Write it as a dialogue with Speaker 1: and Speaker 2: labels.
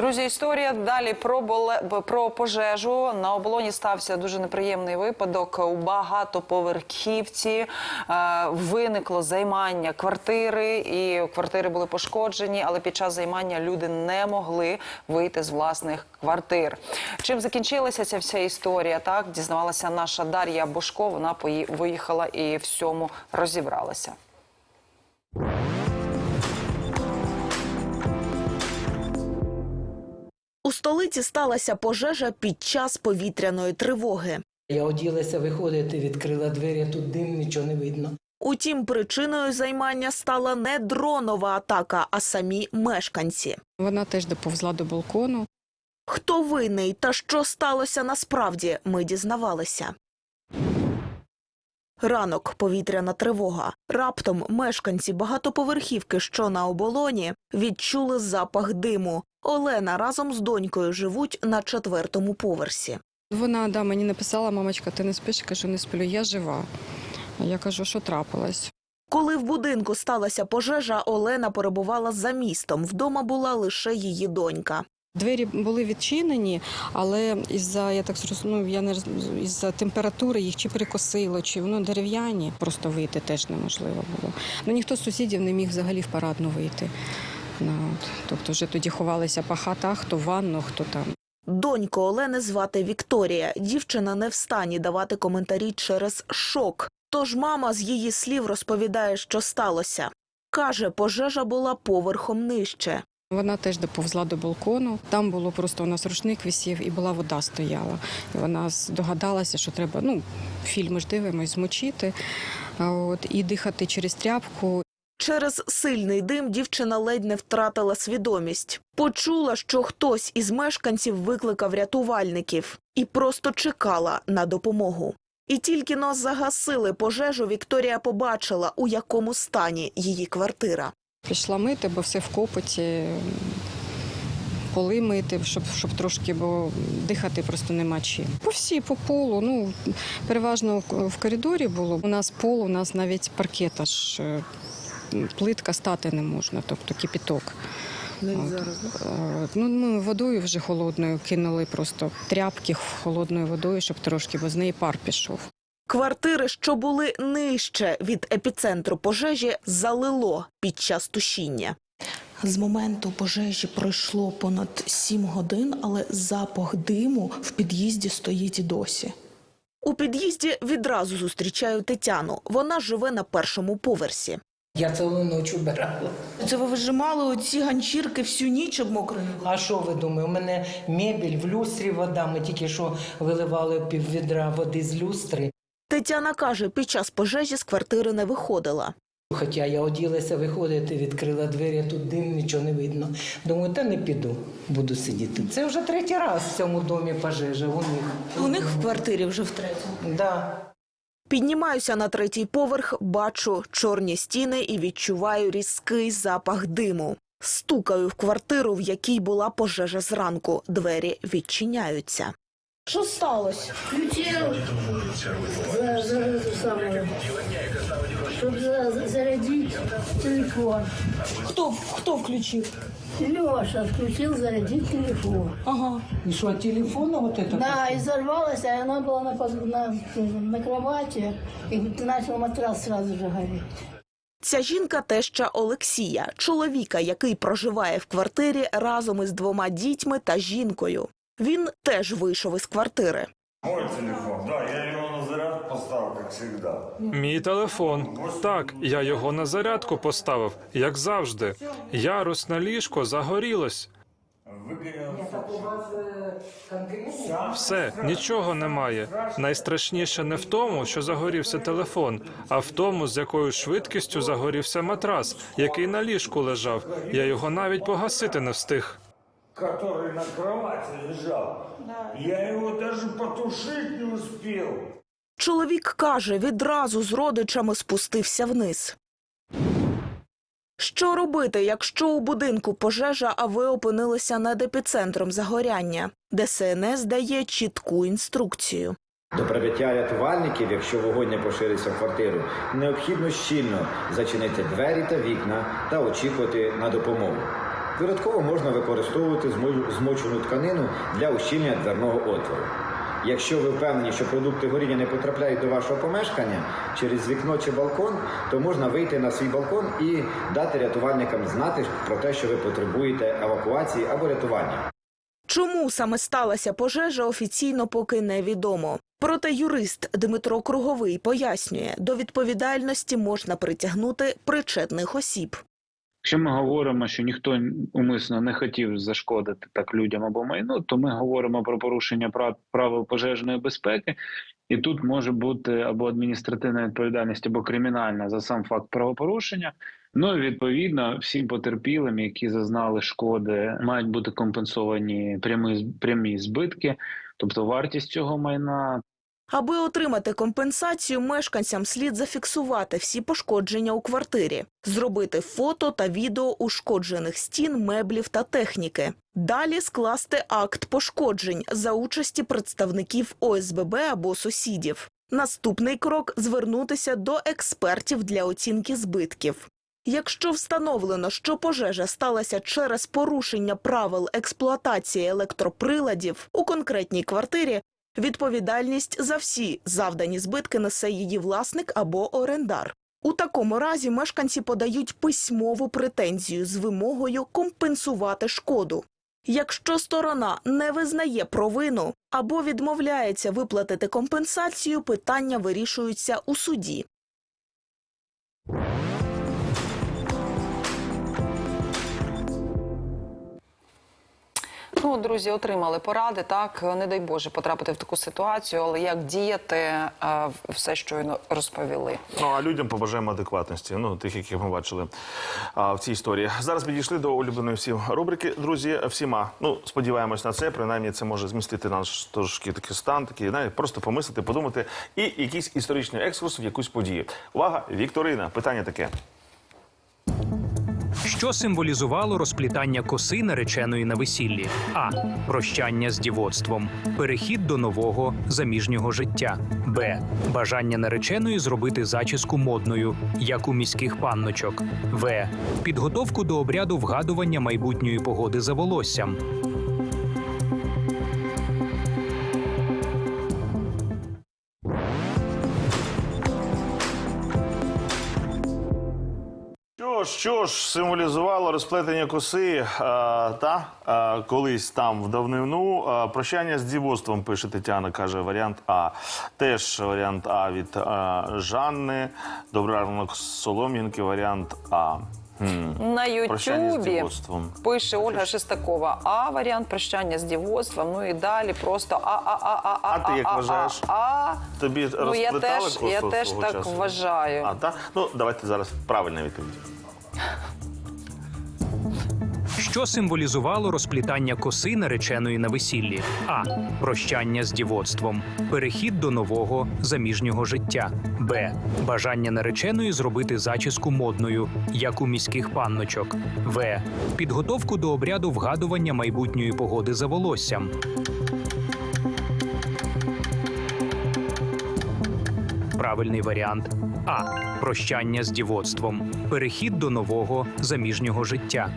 Speaker 1: Друзі, історія далі про боле... про пожежу. На оболоні стався дуже неприємний випадок. У багатоповерхівці е, виникло займання квартири, і квартири були пошкоджені, але під час займання люди не могли вийти з власних квартир. Чим закінчилася ця вся історія? Так дізнавалася наша Дар'я Бошко. Вона пої- виїхала і всьому розібралася.
Speaker 2: Столиці сталася пожежа під час повітряної тривоги.
Speaker 3: Я оділася виходити, відкрила двері, тут дим, нічого не видно.
Speaker 2: Утім, причиною займання стала не дронова атака, а самі мешканці.
Speaker 4: Вона теж доповзла до балкону.
Speaker 2: Хто винний та що сталося насправді, ми дізнавалися. Ранок повітряна тривога. Раптом мешканці багатоповерхівки, що на оболоні, відчули запах диму. Олена разом з донькою живуть на четвертому поверсі.
Speaker 4: Вона да, мені написала, мамочка, ти не спиш? Кажу, не сплю, я жива. Я кажу, що трапилось?
Speaker 2: Коли в будинку сталася пожежа, Олена перебувала за містом. Вдома була лише її донька.
Speaker 4: Двері були відчинені, але із-за я так зрозумів, я не із-за температури їх чи перекосило, чи воно дерев'яні. Просто вийти теж неможливо було. Ну ніхто з сусідів не міг взагалі в парадну вийти. Ну, от. Тобто вже тоді ховалися по хатах, хто в ванну, хто там.
Speaker 2: Доньку Олени звати Вікторія. Дівчина не в стані давати коментарі через шок. Тож мама з її слів розповідає, що сталося. Каже, пожежа була поверхом нижче.
Speaker 4: Вона теж доповзла до балкону. Там було просто у нас рушник висів і була вода стояла. І вона здогадалася, що треба, ну, фільми ж дивимось, змочити от, і дихати через тряпку.
Speaker 2: Через сильний дим дівчина ледь не втратила свідомість. Почула, що хтось із мешканців викликав рятувальників і просто чекала на допомогу. І тільки но загасили пожежу, Вікторія побачила, у якому стані її квартира.
Speaker 4: Пішла мити, бо все в копоті, поли мити, щоб, щоб трошки, бо дихати просто нема чим. По всій, по полу. Ну, переважно в- коридорі було. У нас пол, у нас навіть паркет аж е, плитка стати не можна, тобто кипіток. Е, Ну, ми водою вже холодною кинули просто тряпки холодною водою, щоб трошки, бо з неї пар пішов.
Speaker 2: Квартири, що були нижче від епіцентру пожежі, залило під час тушіння. З моменту пожежі пройшло понад сім годин, але запах диму в під'їзді стоїть і досі. У під'їзді відразу зустрічаю Тетяну. Вона живе на першому поверсі.
Speaker 3: Я цілу ніч убирала.
Speaker 2: Це ви вижимали оці ганчірки всю ніч обмокрені?
Speaker 3: А що ви думаєте? У мене мебель, в люстрі вода. Ми тільки що виливали пів відра води з люстри.
Speaker 2: Тетяна каже, під час пожежі з квартири не виходила.
Speaker 3: Хоча я оділася виходити, відкрила двері, а тут дим, нічого не видно. Думаю, та не піду, буду сидіти. Це вже третій раз в цьому домі пожежа у них.
Speaker 2: У них в квартирі вже втретє.
Speaker 3: Да.
Speaker 2: Піднімаюся на третій поверх, бачу чорні стіни і відчуваю різкий запах диму. Стукаю в квартиру, в якій була пожежа зранку. Двері відчиняються. Що сталося?
Speaker 5: Включил за, за эту самую, чтобы за- зарядить телефон.
Speaker 2: Хто хто включив?
Speaker 5: Леша включил зарядить телефон.
Speaker 2: Ага.
Speaker 3: І що, телефон вот это?
Speaker 5: Да, и взорвалась, а она была на, поз- на, на кровати, и начал матрас сразу же гореть.
Speaker 2: Ця жінка теща Олексія, чоловіка, який проживає в квартирі разом із двома дітьми та жінкою. Він теж вийшов із квартири.
Speaker 6: Мой телефон, да, я
Speaker 7: Мій телефон. Так, я його на зарядку поставив, як завжди. Ярус на ліжко загорілось. Все, нічого немає. Найстрашніше не в тому, що загорівся телефон, а в тому, з якою швидкістю загорівся матрас, який на ліжку лежав. Я його навіть погасити не встиг.
Speaker 6: Который на кровати лежал. Я его даже потушить не успел.
Speaker 2: Чоловік каже, відразу з родичами спустився вниз. Що робити, якщо у будинку пожежа, а ви опинилися над епіцентром загоряння? ДСНС дає чітку інструкцію.
Speaker 8: До прибиття рятувальників, якщо вогонь не поширився в квартиру, необхідно щільно зачинити двері та вікна та очікувати на допомогу. Додатково можна використовувати змо- змочену тканину для ущільнення дверного отвору. Якщо ви впевнені, що продукти горіння не потрапляють до вашого помешкання через вікно чи балкон, то можна вийти на свій балкон і дати рятувальникам знати про те, що ви потребуєте евакуації або рятування.
Speaker 2: Чому саме сталася пожежа, офіційно поки невідомо. Проте юрист Дмитро Круговий пояснює, до відповідальності можна притягнути причетних осіб.
Speaker 9: Якщо ми говоримо, що ніхто умисно не хотів зашкодити так людям або майну, то ми говоримо про порушення прав правил пожежної безпеки, і тут може бути або адміністративна відповідальність, або кримінальна за сам факт правопорушення. Ну і відповідно всім потерпілим, які зазнали шкоди, мають бути компенсовані прямі прямі збитки, тобто вартість цього майна,
Speaker 2: Аби отримати компенсацію, мешканцям слід зафіксувати всі пошкодження у квартирі, зробити фото та відео ушкоджених стін, меблів та техніки. Далі скласти акт пошкоджень за участі представників ОСББ або сусідів. Наступний крок звернутися до експертів для оцінки збитків. Якщо встановлено, що пожежа сталася через порушення правил експлуатації електроприладів у конкретній квартирі, Відповідальність за всі завдані збитки несе її власник або орендар. У такому разі мешканці подають письмову претензію з вимогою компенсувати шкоду. Якщо сторона не визнає провину або відмовляється виплатити компенсацію, питання вирішуються у суді.
Speaker 1: Ну, друзі, отримали поради. Так, не дай Боже потрапити в таку ситуацію, але як діяти, е, все щойно розповіли.
Speaker 10: Ну а людям побажаємо адекватності. Ну тих, яких ми бачили а, в цій історії. Зараз підійшли до улюбленої всім рубрики. Друзі, всіма. Ну сподіваємось на це. Принаймні, це може змістити наш трошки такий стан, такий знаєте, просто помислити, подумати і якийсь історичний екскурс в якусь подію. Увага, Вікторина. Питання таке.
Speaker 11: Що символізувало розплітання коси нареченої на весіллі? А. Прощання з дівоцтвом, перехід до нового заміжнього життя. Б. Бажання нареченої зробити зачіску модною, як у міських панночок. В. Підготовку до обряду вгадування майбутньої погоди за волоссям.
Speaker 10: Що ж, символізувало розплетення коси а, та а, колись там в давнину. А, прощання з дівоцтвом пише Тетяна, каже варіант А. Теж варіант А від а, Жанни. Добрий ранок Солом'янки, варіант А. Хм.
Speaker 1: На Ютубі пише Ольга Шестакова. А варіант прощання з дівоцтвом. Ну і далі просто а а а а а
Speaker 10: А ти як вважаєш?
Speaker 1: А, а.
Speaker 10: Тобі
Speaker 1: Ну, я теж, я теж так вважаю.
Speaker 10: А, так? Ну, давайте зараз правильна відповідь.
Speaker 11: Що символізувало розплітання коси нареченої на весіллі? А. Прощання з дівоцтвом, перехід до нового заміжнього життя. Б. Бажання нареченої зробити зачіску модною, як у міських панночок. В. Підготовку до обряду вгадування майбутньої погоди за волоссям. Правильний варіант А. Прощання з дівоцтвом, перехід до нового заміжнього життя.